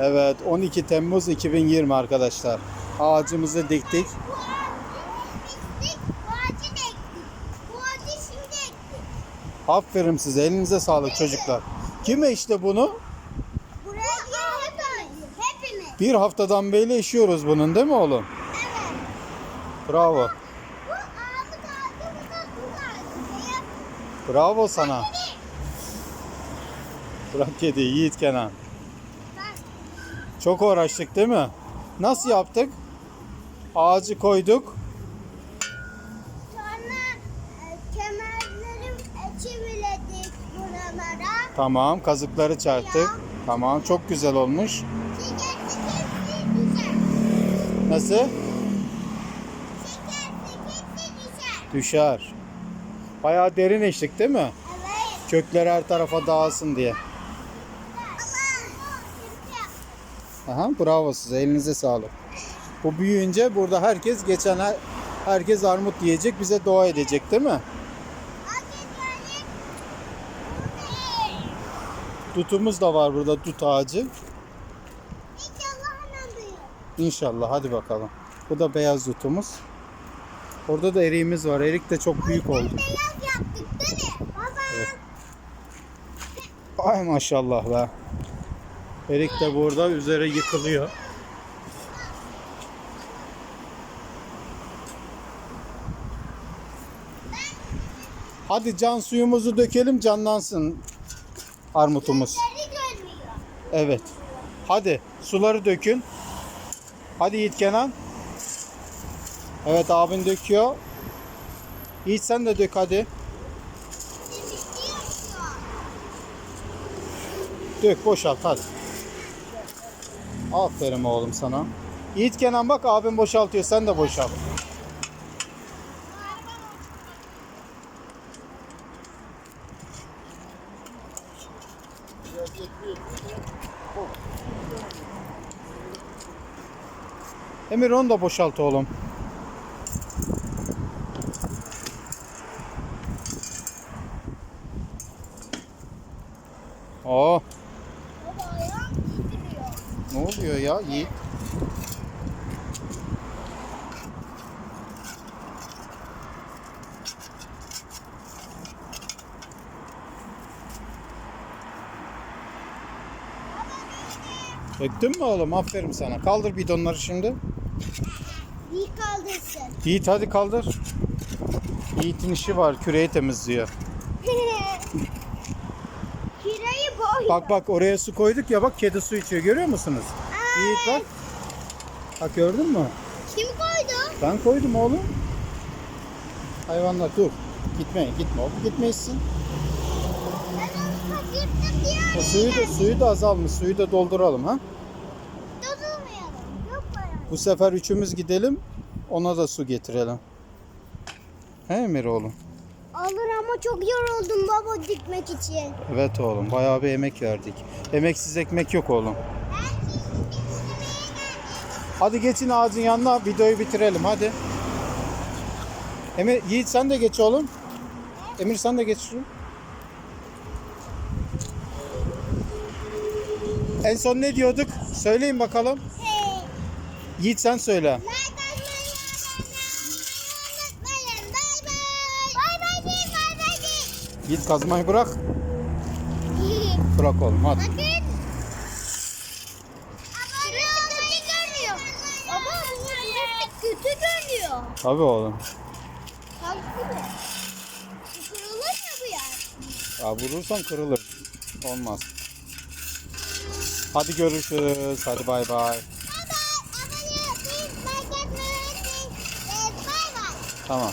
Evet 12 Temmuz 2020 arkadaşlar. Ağacımızı diktik. Aferin size elinize sağlık çocuklar. Kime işte bunu? Buraya hep ağacı. Hepimiz. Bir haftadan beri işiyoruz bunun değil mi oğlum? Evet. Bravo. Bravo sana. Bırak kedi Yiğit Kenan. Çok uğraştık değil mi? Nasıl yaptık? Ağacı koyduk. Sonra e, kemerleri çiviledik buralara. Tamam kazıkları çarptık. Tamam çok güzel olmuş. Şeker şeker düşer. Nasıl? Şeker şeker düşer. Düşer. Bayağı derin eşlik değil mi? Evet. Kökler her tarafa dağılsın diye. Ama Aha, bravo size. Elinize sağlık. Bu büyüyünce burada herkes geçen her- herkes armut yiyecek, bize dua edecek değil mi? Dutumuz da var burada dut ağacı. İnşallah hadi bakalım. Bu da beyaz dutumuz. Orada da eriğimiz var. Erik de çok büyük oldu. Beyaz yaptık değil mi? Baba. Evet. Ay maşallah be. Erik de burada üzere yıkılıyor. Hadi can suyumuzu dökelim canlansın armutumuz. Evet. Hadi suları dökün. Hadi Yiğit Kenan. Evet abin döküyor. Yiğit sen de dök hadi. Dök boşalt hadi. Aferin oğlum sana. Yiğit Kenan bak abin boşaltıyor sen de boşalt. Emir onu da boşalt oğlum. Oh. Ne oluyor ya Yiğit? Döktün mü oğlum? Aferin sana. Kaldır bidonları şimdi. İyi kaldırsın. Yiğit hadi kaldır. Yiğit'in işi var. Küreği temizliyor. Bak bak oraya su koyduk ya bak kedi su içiyor. Görüyor musunuz? Yiğit bak. Bak gördün mü? Kim koydu? Ben koydum oğlum. Hayvanlar dur. Gitme, gitme oğlum. Gitmeysin. O suyu da, suyu da azalmış. Suyu da dolduralım ha. Tutulmayalım. Yok para. Bu sefer üçümüz gidelim. Ona da su getirelim. He Emir oğlum? Alır ama çok yoruldum baba dikmek için. Evet oğlum. Bayağı bir emek verdik. Emeksiz ekmek yok oğlum. Ben. Hadi geçin ağacın yanına videoyu bitirelim hadi. Emir, Yiğit sen de geç oğlum. Emir sen de geç şuraya. En son ne diyorduk? Söyleyin bakalım. Hey. Yiğit sen söyle. Like Yiğit kazmayı bırak. Bırak oğlum hadi. Bakın. Tabii oğlum. Kalk gibi. Bu Kırılır mı bu yer? Ya vurursan kırılır. Olmaz. Hadi görüşürüz. Hadi bay bay. Bay. Tamam.